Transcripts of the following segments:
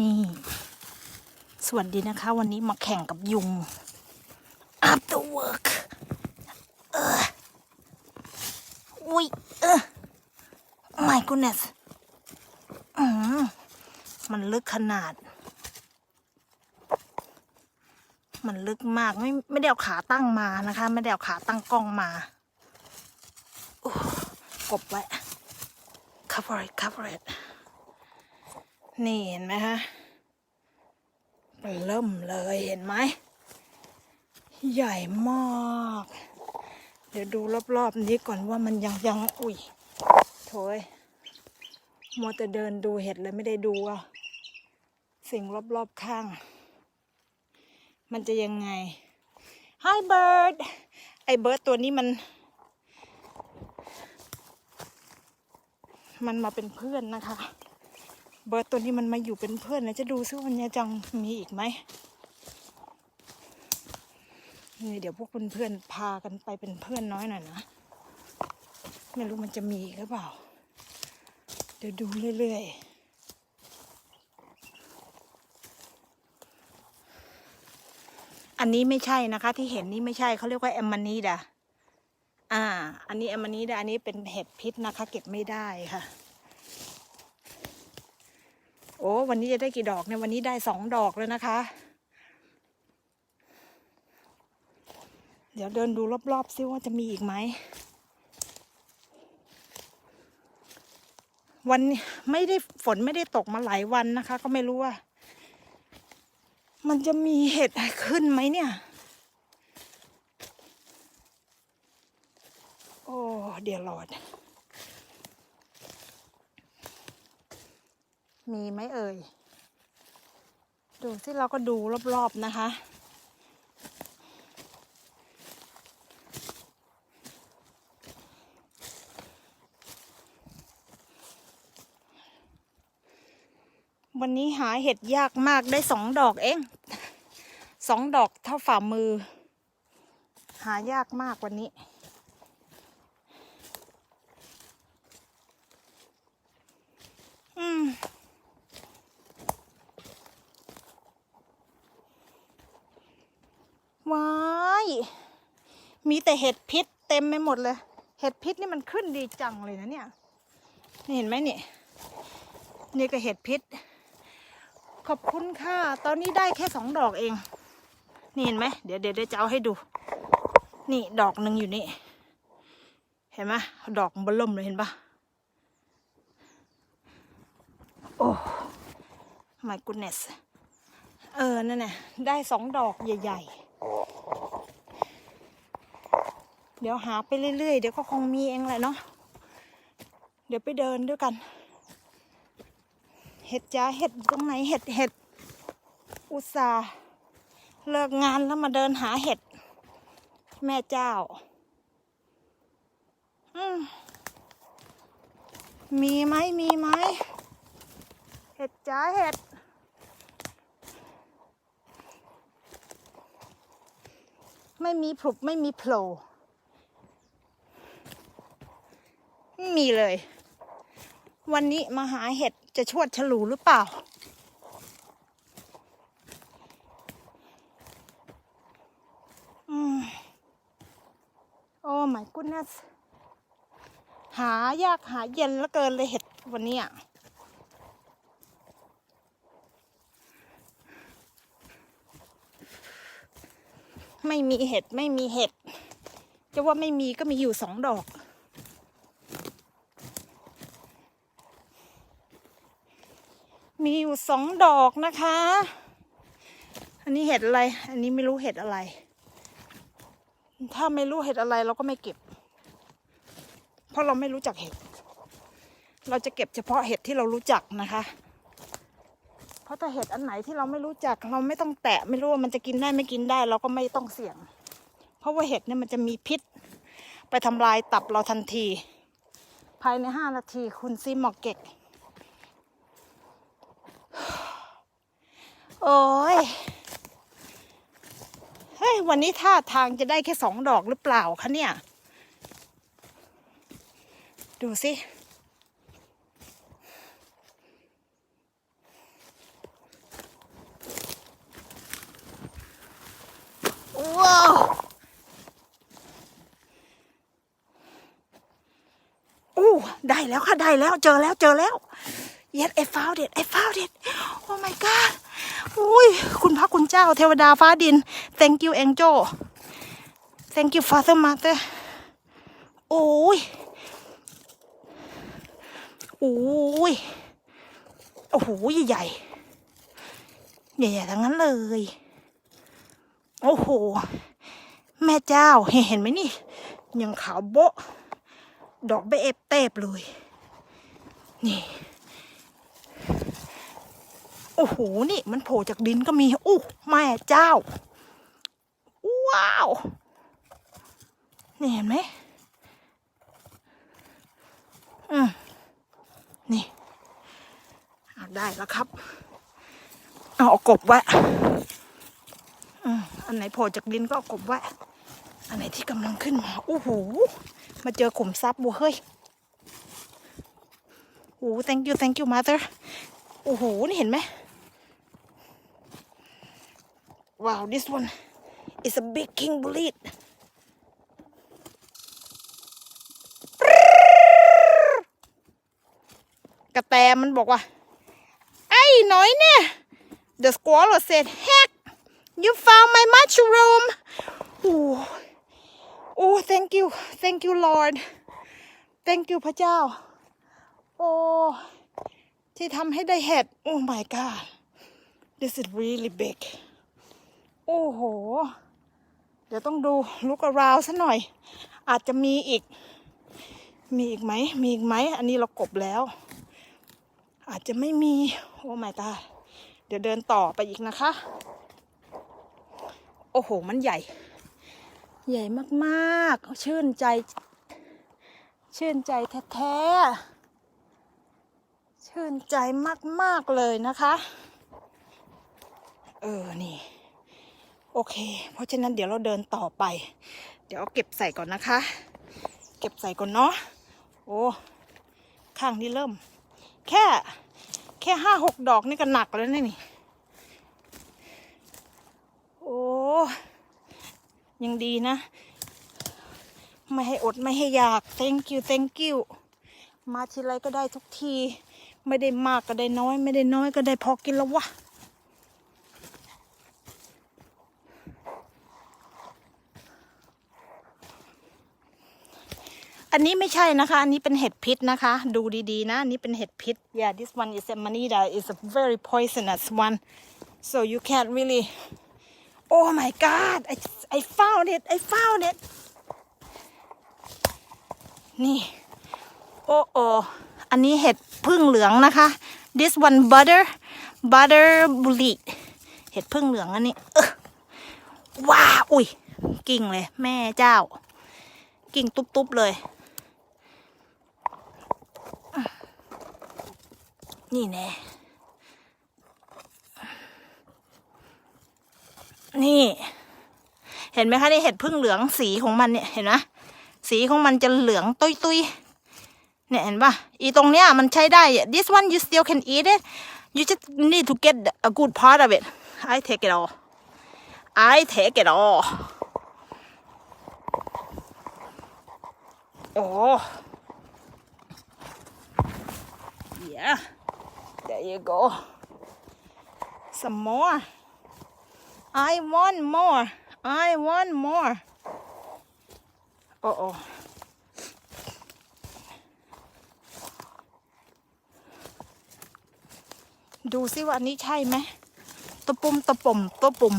นี่ สวัสดีนะคะ วันนี้มาแข่งกับยุง after work เอออุ้ยเออ my goodness อืมมันลึกขนาด มันลึกมากไม่ไม่ได้เอาขาตั้งมานะคะ ไม่ได้เอาขาตั้งกล้องมาโอ้กบไว้ cover it cover it นี่เห็นไหมคะเริ่มเลยเห็นไหม ใหญ่มาก เดี๋ยวดูรอบๆนี้ก่อนว่ามันยังยังอุ้ยโถยมัวแต่เดินดูเห็ดเลยไม่ได้ดูว่าสิ่งรอบๆข้าง มันจะยังไง Hi bird ไอ้เบิร์ดตัวนี้มัน มันมาเป็นเพื่อนนะคะ เบิร์ดตัวนี้มันมาอยู่เป็นเพื่อนนะจะดูซิว่ามันจะมีอีกไหมนี่เดี๋ยวพวกเพื่อนๆพากันไปเป็นเพื่อนน้อยหน่อยนะ ไม่รู้มันจะมีหรือเปล่า เดี๋ยวดูเรื่อยๆอันนี้ไม่ใช่นะคะ ที่เห็นนี่ไม่ใช่เขาเรียกว่าแอมมานีดาอ่า อันนี้แอมมานีดาอันนี้เป็นเห็ดพิษนะคะ เก็บไม่ได้ค่ะ โอ้วันนี้จะได้กี่ดอกเนี่ยวันนี้ได้สองดอกแล้วนะคะ เดี๋ยวเดินดูรอบๆซิว่าจะมีอีกไหมวันไม่ได้ฝนไม่ได้ตกมาหลายวันนะคะ ก็ไม่รู้ว่า มันจะมีเห็ดขึ้นไหมเนี่ย โอ้เดี๋ยวรอด มีไหมเอ่ย ดูสิเราก็ดูรอบๆนะคะ วันนี้หาเห็ดยากมากได้สองดอกเองสองดอกเท่าฝ่ามือ หายากมากวันนี้ อืม ว้าย มีแต่เห็ดพิษเต็มไปหมดเลย เห็ดพิษนี่มันขึ้นดีจังเลยนะเนี่ย นี่เห็นไหมนี่ นี่ก็เห็ดพิษ ขอบคุณค่ะ ตอนนี้ได้แค่สองดอกเอง นี่เห็นไหม เดี๋ยวเดี๋ยวจะเอาให้ดู นี่ดอกหนึ่งอยู่นี่ เห็นไหมดอกมันเบล่มเลยเห็นปะโอ้ my goodness เออ นั่นน่ะ ได้สองดอกใหญ่ ๆ เดี๋ยวหาไปเรื่อยๆ เดี๋ยวก็คงมีเองแหละเนาะ เดี๋ยวไปเดินด้วยกัน เห็ดจ้าเห็ดตรงไหนเห็ดเห็ด อุตส่าห์เลิกงานแล้วมาเดินหาเห็ด แม่เจ้า อืมมีไหมมีไหมเห็ดจ้าเห็ด ไม่มีผุบไม่มีโผล่ไม่มีเลย วันนี้มาหาเห็ดจะชวดฉลูหรือเปล่าอืมโอ้ my goodness หายากหาเย็นเหลือเกินเลยเห็ดวันนี้อะไม่มีเห็ดไม่มีเห็ด จะว่าไม่มีก็มีอยู่สองดอก มีอยู่สองดอกนะคะ อันนี้เห็ดอะไร อันนี้ไม่รู้เห็ดอะไร ถ้าไม่รู้เห็ดอะไรเราก็ไม่เก็บ เพราะเราไม่รู้จักเห็ด เราจะเก็บเฉพาะเห็ดที่เรารู้จักนะคะ เพราะถ้าเห็ดอันไหนที่เราไม่รู้จัก เราไม่ต้องแตะไม่รู้ว่ามันจะกินได้ไม่กินได้ เราก็ไม่ต้องเสี่ยง เพราะว่าเห็ดเนี่ยมันจะมีพิษ ไปทำลายตับเราทันที ภายในห้านาทีคุณซีมอกเก็ก โอ้ยเฮ้ย วันนี้ท่าทางจะได้แค่สองดอกหรือเปล่าคะเนี่ย ดูสิว้าวอู้ได้แล้วค่ะ ได้แล้ว เจอแล้ว เจอแล้ว yes I found it I found it oh my god อุ้ยคุณพระคุณเจ้าเทวดาฟ้าดิน thank you angel thank you father mother โอ้ยโอ้ยโอ้โหใหญ่ๆใหญ่ทั้งนั้นเลย โอ้โห แม่เจ้าเห็นไหมนี่ ยังขาวโบ๊ะดอกเบเอฟเตบเลย นี่ อ้โห นี่มันโผล่จากดินก็มี อู้แม่เจ้า ว้าว นี่เห็นไหมอืมนี่ได้แล้วครับ เอาอกบไว้อืมอันไหนโผล่จากดินก็เอากบไว้ อันไหนที่กำลังขึ้นมาโอ้โห มาเจอขุมทรัพย์บัวเฮ้ยโอ้ thank you thank you mother โอ้โห นี่เห็นไหม ว้าว this one is a big king bullet กระแตมันบอกว่า ไอ้น่อยเนี่ย the squirrel said heck you found my mushroom โอ้โอ้ thank you thank you Lord thank you พระเจ้า โอ้ ที่ทำให้ได้เห็ด โอ้ my god this is really big อ้โห เดี๋ยวต้องดู look around ซะหน่อย อาจจะมีอีก มีอีกไหม มีอีกไหม อันนี้เรากบแล้ว อาจจะไม่มี โอ้ my god เดี๋ยวเดินต่อไปอีกนะคะ โอ้โห มันใหญ่ ใหญ่มากๆ ชื่นใจ ชื่นใจแท้ๆ ชื่นใจมากๆเลยนะคะ เออ นี่ โอเค เพราะฉะนั้นเดี๋ยวเราเดินต่อไป เดี๋ยวเอาเก็บใส่ก่อนนะคะ เก็บใส่ก่อนเนาะโอ้ข้างนี้เริ่ม แค่แค่ห้าหกดอกนี่ก็หนักแล้วนะนี่โอ้ยังดีนะ ไม่ให้อดไม่ให้อยาก thank you thank you มาทีไรก็ได้ทุกที ไม่ได้มากก็ได้น้อย ไม่ได้น้อยก็ได้พอกินแล้ววะ อันนี้ไม่ใช่นะคะ อันนี้เป็นเห็ดพิษนะคะ ดูดีๆนะ อันนี้เป็นเห็ดพิษ yeah this one is a manida is a very poisonous one so you can't really oh my god I I found it I found it นี่ โอ้โออันนี้เห็ดพึ่งเหลืองนะคะ this one butter butter bullet เห็ดพึ่งเหลืองอันนี้ว้า อุ้ย กิ่งเลย แม่เจ้า กิ่งตุ๊บๆเลย นี่แน่ นี่ เห็นไหมคะนี่เห็ดพึ่งเหลืองสีของมันเนี่ยเห็นไหมสีของมันจะเหลืองตุยตุยๆเนี่ยเห็นปะอีตรงเนี้ยมันใช้ได้ this one you still can eat it you just need to get a good part of it I take it all I take it all โอ้ yeah there you go some more I want more I want more โอ้โอ้ดูซิว่าอันนี้ใช่ไหมตัวปุ่มตัวปุ่มตัวปุ่ม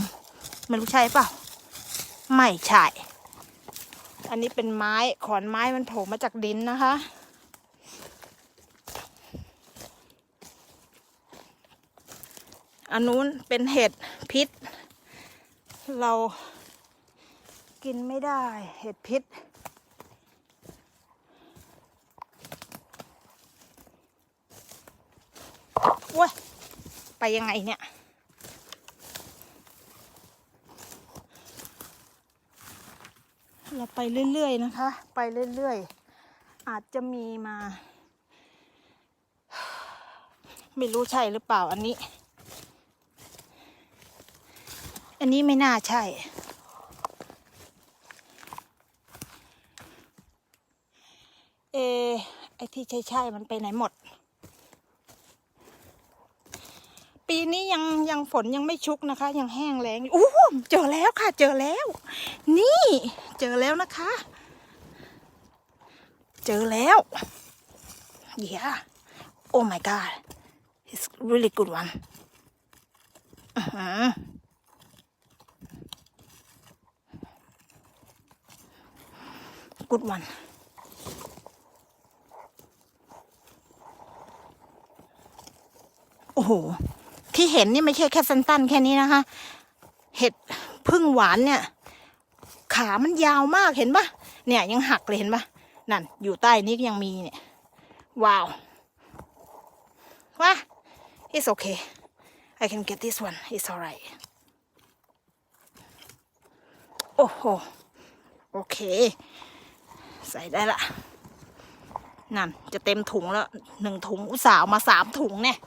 ไม่รู้ใช่เปล่า ไม่ใช่ อันนี้เป็นไม้ขอนไม้มันโผล่มาจากดินนะคะ อันนู้นเป็นเห็ดพิษ เรากินไม่ได้เห็ดพิษโว้ย ไปยังไงเนี่ย เราไปเรื่อยๆนะคะ ไปเรื่อยๆ อาจจะมีมา ไม่รู้ใช่หรือเปล่าอันนี้ อันนี้ไม่น่าใช่ เอ ไอที่ใช่ใช่ๆมันไปไหนหมด ปีนี้ยังยังฝนยังไม่ชุกนะคะ ยังแห้งแล้งอู้หูเจอแล้วค่ะ เจอแล้ว นี่ เจอแล้วนะคะ เจอแล้ว yeah oh my god it's really good one อือหือ good one โอ้โห ที่เห็นนี่ไม่ใช่แค่สั้นๆแค่นี้นะคะ เห็ดพึ่งหวานเนี่ย ขามันยาวมากเห็นปะเนี่ยยังหักเลยเห็นปะนั่น อยู่ใต้นี้ก็ยังมีเนี่ย ว้าวว้า it's okay I can get this one it's alright โอ้โห โอเค ใส่ได้ละนั่นจะเต็มถุงแล้วหนึ่งถุงอุตส่าห์มาสามถุงเนี่ย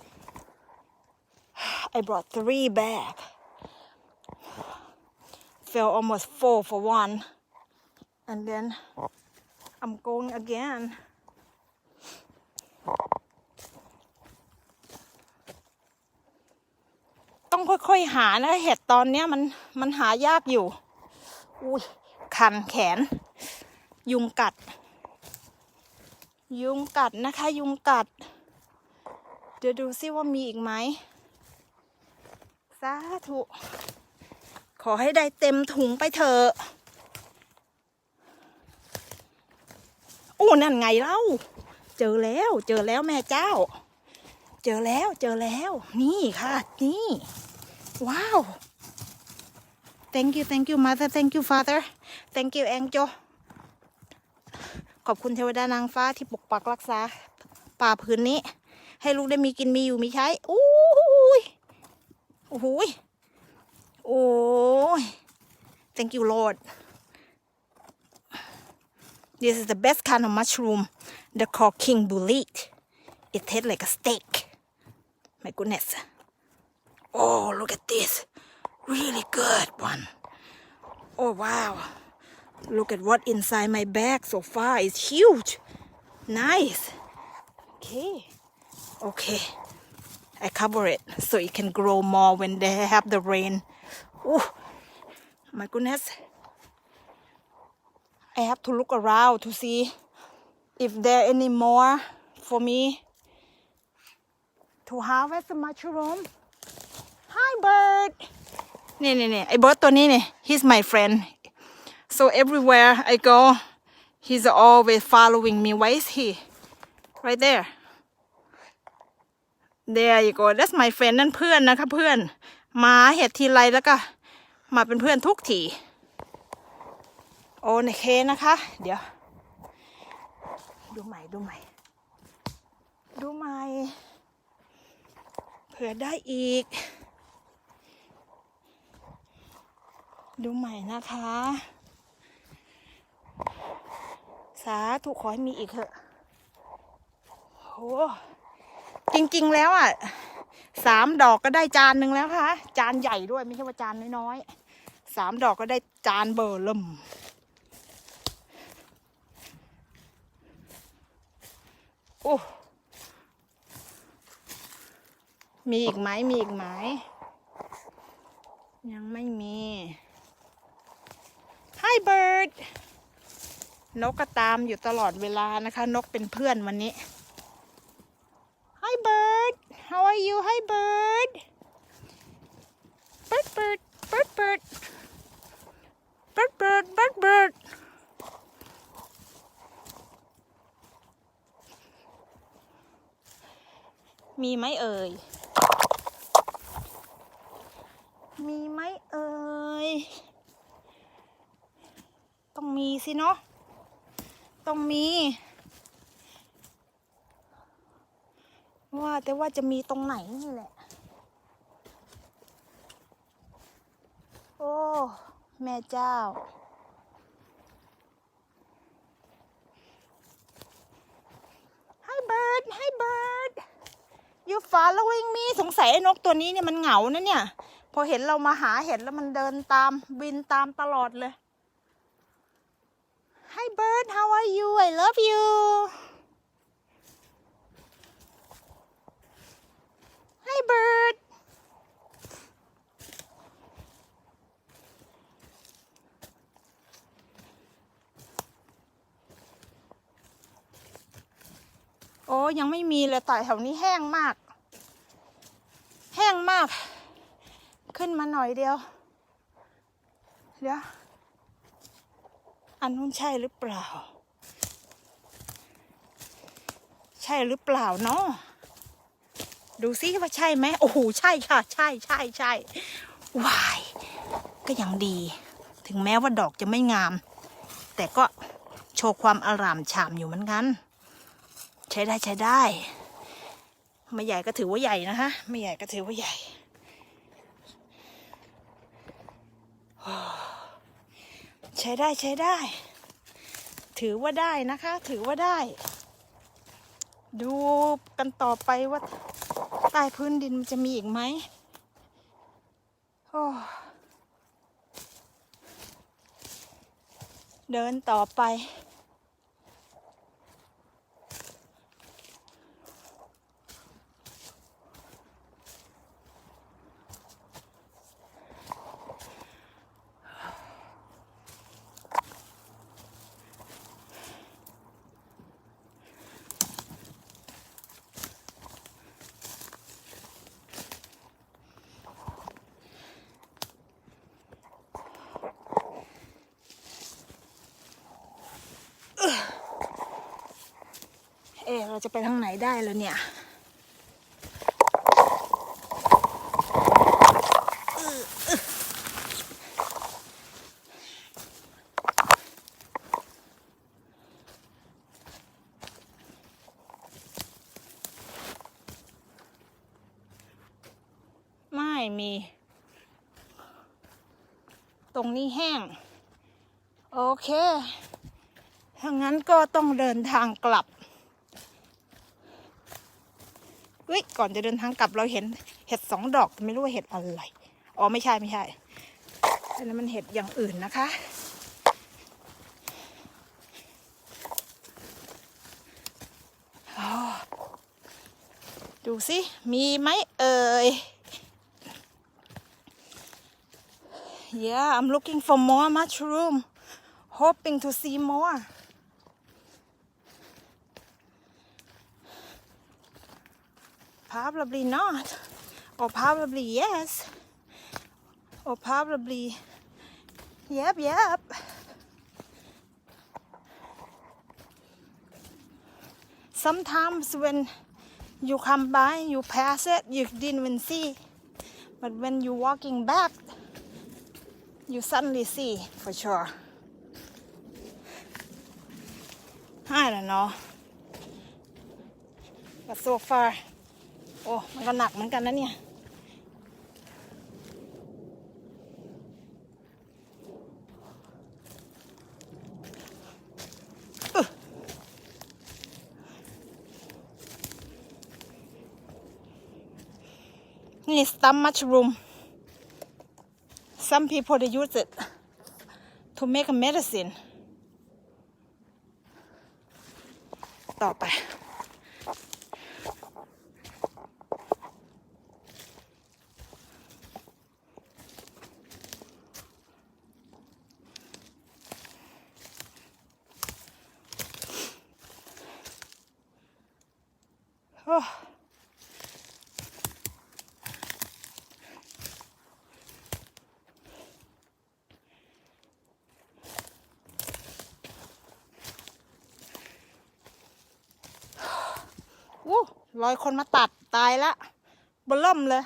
I brought three bag fell almost four for one and then I'm going again ต้องค่อยๆหานะเห็ดตอนเนี้ยมันมันหายากอยู่อุ้ยคันแขน ยุงกัด ยุงกัดนะคะ ยุงกัด เดี๋ยวดูซิว่ามีอีกไหมสาธุ ขอให้ได้เต็มถุงไปเถอะอู้นั่นไงเล่า เจอแล้ว เจอแล้วแม่เจ้า เจอแล้ว เจอแล้ว นี่ค่ะ นี่ ว้าว thank you thank you mother thank you father thank you angel ขอบคุณเทวดานางฟ้าที่ปกปักรักษา ป่าพื้นนี้ ให้ลูกได้มีกินมีอยู่มีใช้อู้ยโอ้โหยโอ้ย thank you lord this is the best kind of mushroom they call king bullet it tastes like a steak my goodness oh look at this really good one oh wow look at what inside my bag so far it's huge nice okay okay I cover it so it can grow more when they have the rain oh my goodness I have to look around to see if there any more for me to harvest the mushroom hi bird นี่นี่นี่ไอ้เบิร์ดตัวนี้นี่ he's my friend so everywhere I go he's always following me where is he right there there you go that's my friend นั่นเพื่อนนะคะเพื่อนมาเห็ดทีไรแล้วก็มาเป็นเพื่อนทุกทีโอเคนะคะ เดี๋ยว ดูใหม่ดูใหม่ ดูใหม่เผื่อได้อีก ดูใหม่นะคะ สาธุขอให้มีอีกเถอะโหจริงๆแล้วอะสามดอกก็ได้จานหนึ่งแล้วค่ะ จานใหญ่ด้วยไม่ใช่ว่าจานน้อยๆสามดอกก็ได้จานเบอร์เริ่มโอ้มีอีกไหมมีอีกไหมยังไม่มี Hi bird นกก็ตามอยู่ตลอดเวลานะคะ นกเป็นเพื่อนวันนี้ Hi bird how are you Hi bird bird bird bird bird bird bird bird bird มีไหมเอ่ย มีไหมเอ่ย ต้องมีสิเนาะ ต้องมี ว่าแต่ว่าจะมีตรงไหนนี่แหละ โอ้ แม่เจ้า Hi bird Hi bird you following me สงสัยไอ้นกตัวนี้เนี่ยมันเหงานะเนี่ย พอเห็นเรามาหาเห็ดแล้วมันเดินตามบินตามตลอดเลย Hi bird how are you I love you Hi bird โอ้ยังไม่มีเลยต่อแถวนี้แห้งมาก แห้งมาก ขึ้นมาหน่อยเดียว เดี๋ยว อันนู้นใช่หรือเปล่า ใช่หรือเปล่าเนาะดูซิว่าใช่ไหมโอ้โหใช่ค่ะ ใช่ใช่ใช่วาย ก็ยังดี ถึงแม้ว่าดอกจะไม่งาม แต่ก็โชว์ความอารามฉ่ำอยู่เหมือนกัน ใช้ได้ใช้ได้ ไม่ใหญ่ก็ถือว่าใหญ่นะคะไม่ใหญ่ก็ถือว่าใหญ่ ช้ได้ใช้ได้ ถือว่าได้นะคะ ถือว่าได้ ดูกันต่อไปว่าใต้พื้นดินมันจะมีอีกไหมโอ้เดินต่อไป เอเราจะไปทางไหนได้แล้วเนี่ยไม่มี ตรงนี้แห้ง โอเคถ้างั้นก็ต้องเดินทางกลับ เฮ้ยก่อนจะเดินทางกลับเราเห็นเห็ดสองดอกแต่ไม่รู้ว่าเห็ดอะไรอ๋อไม่ใช่ไม่ใช่อันนั้นมันเห็ดอย่างอื่นนะคะ ดูสิ มีไหมเอ่ย Yeah, I'm looking for more mushroom, hoping to see more. Probably not. Or probably yes. Or probably. Yep, yep. Sometimes when you come by, you pass it, you didn't even see. But when you're walking back, you suddenly see for sure. I don't know. But so far, โอ้ มันก็หนักเหมือนกันนะเนี่ย นี่ stump mushroom some people they use it to make a medicine ต่อไป โอ้ อู้ รอยคนมาตัดตายละบล่มเลย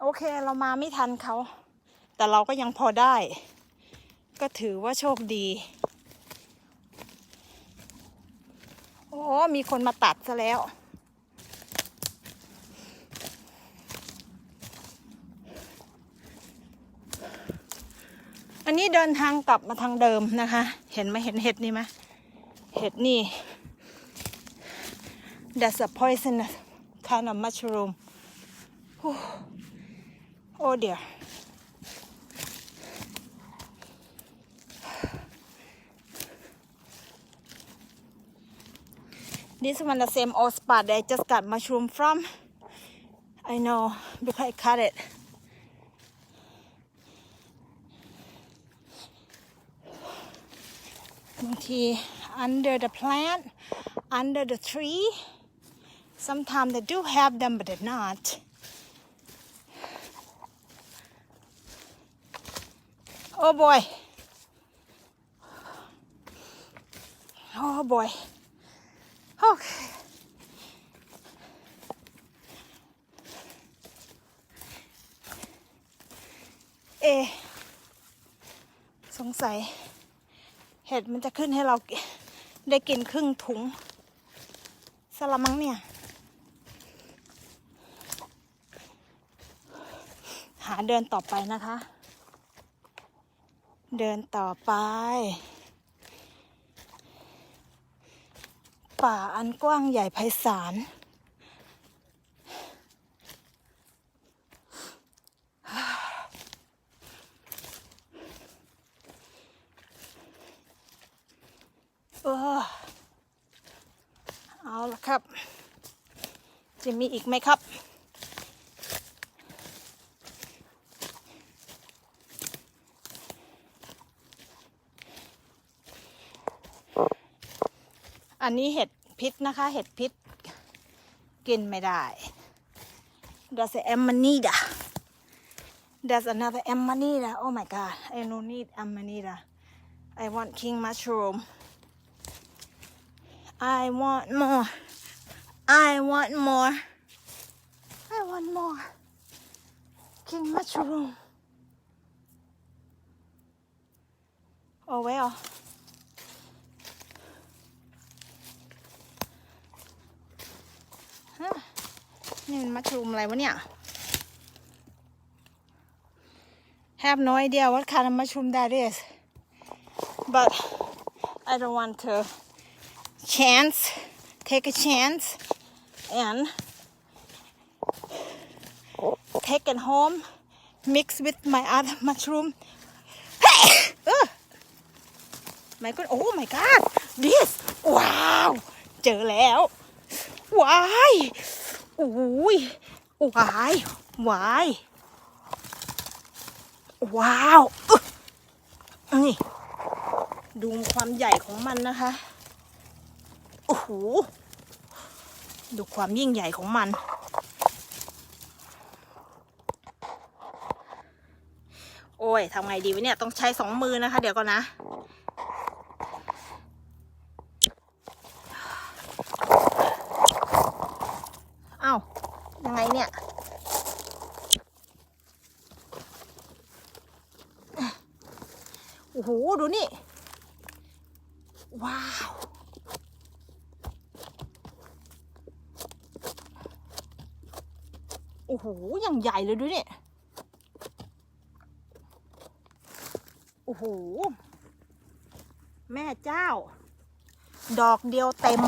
โอเคเรามาไม่ทันเขา แต่เราก็ยังพอได้ ก็ถือว่าโชคดี โอ้มีคนมาตัดซะแล้วอันนี้เดินทางกลับมาทางเดิมนะคะ เห็นไหมเห็นเห็ดนี่ไหมเห็ดนี่ That's a poisonous kind of mushroom. Whew. Oh dear. This one the same old spot that I just got mushroom from. I know because I cut it. Under the plant under the tree sometimes they do have them but they're not oh boy oh boy okay เอสงสัย เห็ดมันจะขึ้นให้เราได้กินครึ่งถุงสละมังเนี่ย หา เดินต่อไปนะคะ เดินต่อไป ป่าอันกว้างใหญ่ไพศาลเออเอาละครับ จะมีอีกไหมครับ อันนี้เห็ดพิษนะคะ เห็ดพิษ กินไม่ได้ That's a amanita That's another amanita Oh my god I don't need amanita I want king mushroom I want more. I want more. I want more. King mushroom. Oh well. นี่มันมัชรูมอะไรวะเนี่ย Have no idea what kind of mushroom that is. But I don't want to chance, take a chance, and take it home, mix with my other mushroom. Ugh. my god, oh my god, this, wow, เจอแล้ว วายอุ้ยวายวาย ว้าวนี่ดูความใหญ่ของมันนะคะ โอ้โห ดูความยิ่งใหญ่ของมัน โอ้ยทำไงดีวะเนี่ย ต้องใช้สองมือนะคะ เดี๋ยวก่อนนะ เอ้า ยังไงเนี่ย โอ้โหดูนี่ ว้าว โอ้โหอย่างใหญ่เลยดูนี่ โอ้โห แม่เจ้า ดอกเดียวเต็ม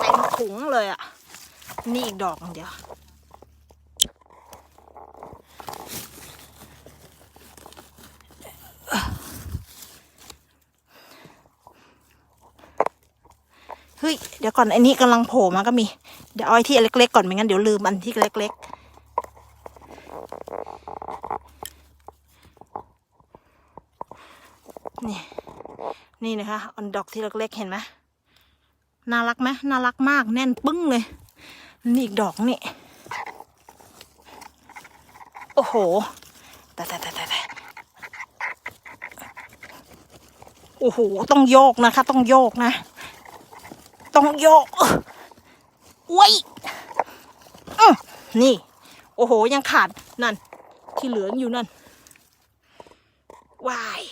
เต็มถุงเลยอะ่ะ นี่อีกดอกเดียว ยเดี๋ยวก่อนไอ้นี่กำลังโผล่มาก็มี เดี๋ยวเอาไอ้ที่เล็กๆก่อนไม่งั้นเดี๋ยวลืมอันที่เล็กๆนี่นี่นะคะอันดอกที่เล็กๆเห็นไหมน่ารักไหมน่ารักมากแน่นปึ้งเลย นี่อีกดอกนี่ โอ้โหแต่แต่แต่แต่โอ้โห ต้องโยกนะคะ ต้องโยกนะ ต้องโยกอุ้ยอื้อนี่ โอ้โห ยังขาดนั่น ที่เหลืออยู่นั่นวาย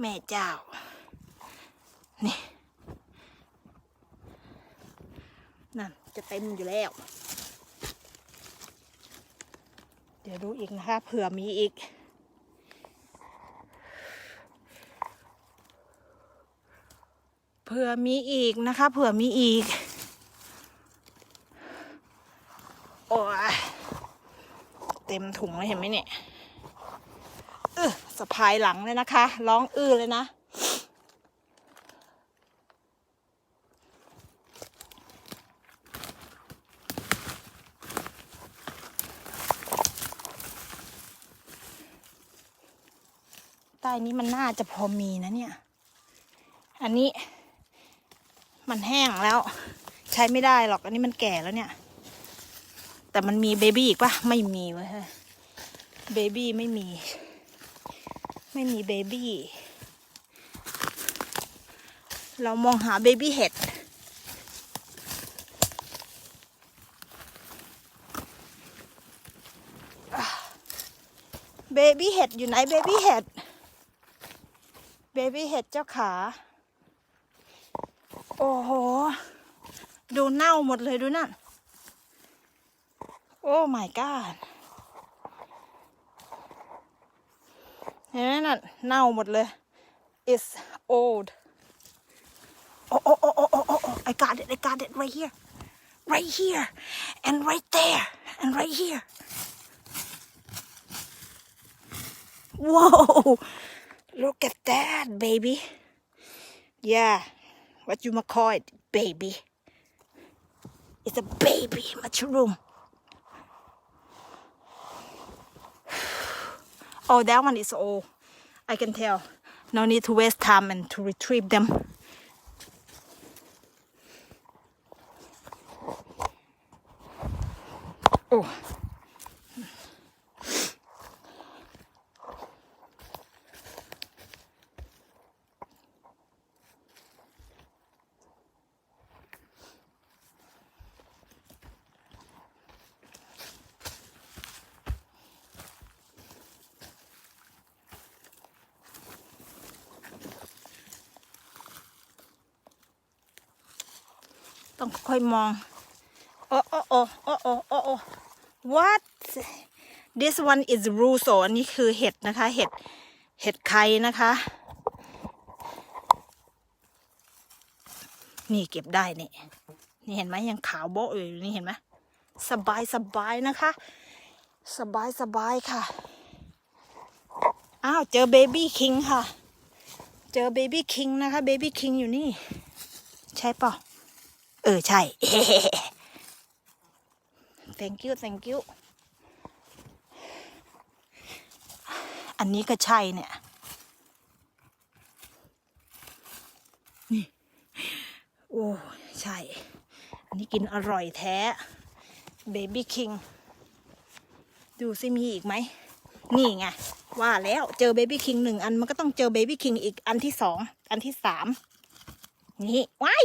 แม่เจ้า นี่ นั่น จะเต็มอยู่แล้ว เดี๋ยวดูอีกนะคะเผื่อมีอีก เผื่อมีอีกนะคะ เผื่อมีอีก โอ้ยเต็มถุงเลยเห็นไหมเนี่ยเออสะพายหลังเลยนะคะ ร้องอื้อเลยนะใต้นี้มันน่าจะพอมีนะเนี่ย อันนี้ มันแห้งแล้ว ใช้ไม่ได้หรอกอันนี้มันแก่แล้วเนี่ย แต่มันมีเบบี้อีกปะไม่มีเว้ยเบบี้ไม่มี ไม่มีเบบี้เรามองหาเบบี้เห็ดเบบี้เห็ดอยู่ไหนเบบี้เห็ดเบบี้เห็ดเจ้าขา โอ้โห ดูเน่าหมดเลยดูนั่น โอ้ my god เห็นไหมนั่นเน่าหมดเลย it's old โอ้โอ้โอ้โอ้โอ้โอ้ I got it I got it right here right here and right there and right here Whoa look at that baby yeah what you ma call it baby it's a baby mushroom Oh, that one is old. I can tell. No need to waste time and to retrieve them. Oh. Oh, องค่อยมองโอ้โอ้โอ้โอ้โอ้โอ้โอ้ what this one is ruso อันนี้คือเห็ดนะคะ เห็ด เห็ดไข่นะคะ นี่เก็บได้นี่นี่เห็นไหมยังขาวโบ๊ะอยู่นี่เห็นไหมสบายสบายนะคะ สบายสบายค่ะ อ้าว เจอเบบี้คิงค่ะ เจอเบบี้คิงนะคะ เบบี้คิงอยู่นี่ ใช่ปล่าเออ ใช่ thank you thank you อันนี้ก็ใช่เนี่ยนี่โอ้ใช่ อันนี้กินอร่อยแท้ Baby King ดูซิมีอีกไหม นี่ไง ว่าแล้วเจอ Baby King หนึ่งอันมันก็ต้องเจอ Baby King อีกอันที่สอง อันที่สาม นี่ ว้าย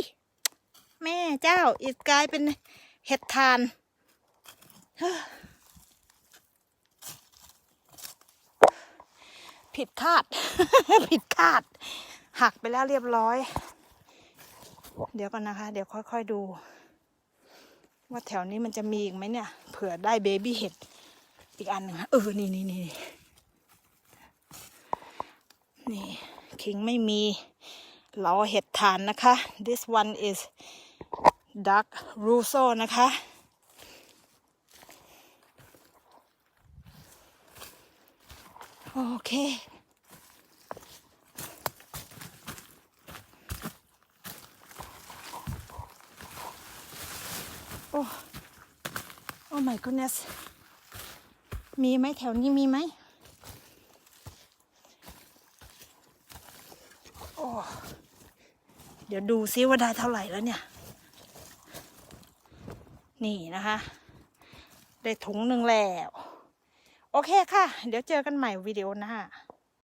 แม่เจ้าอีกกลายเป็นเห็ดทานผิดคาด ผิดคาด หักไปแล้วเรียบร้อย เดี๋ยวก่อนนะคะ เดี๋ยวค่อยๆดู ว่าแถวนี้มันจะมีอีกไหมเนี่ย เผื่อได้เบบี้เห็ด อีกอันหนึ่งเออ นี่นี่นี่นี่คิงไม่มี เราเห็ดทานนะคะ this one is dark russo นะคะ โอเค โอ้ โอ้ my goodness มีไหมแถวนี้มีไหมโอ้ เดี๋ยวดูซิว่าได้เท่าไหร่แล้วเนี่ย นี่นะคะ ได้ถุงหนึ่งแล้ว โอเคค่ะ เดี๋ยวเจอกันใหม่วิดีโอหน้า